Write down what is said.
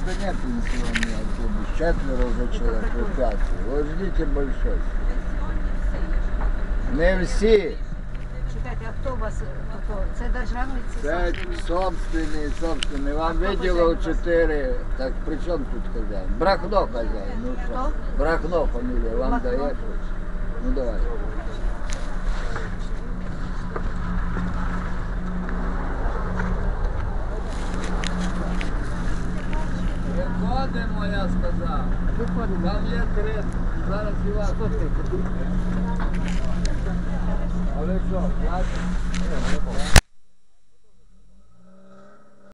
Это не пенсионный автобус. Четверо вже чоловік, ви п'ятеро. Ви ждите большой. Не всі. Чекайте, а хто у вас? Хто? Це державний ці Це собственні? собственний, собственний. Вам виділив чотири. Так при чому тут хазяїн? Брахно хазяїн. Ну що? Хто? Брахно фамілія. Вам Брахно? дає щось? Ну давай. Виходимо, я сказав. Виходимо. Там є три. Зараз і вас. Але що, платить?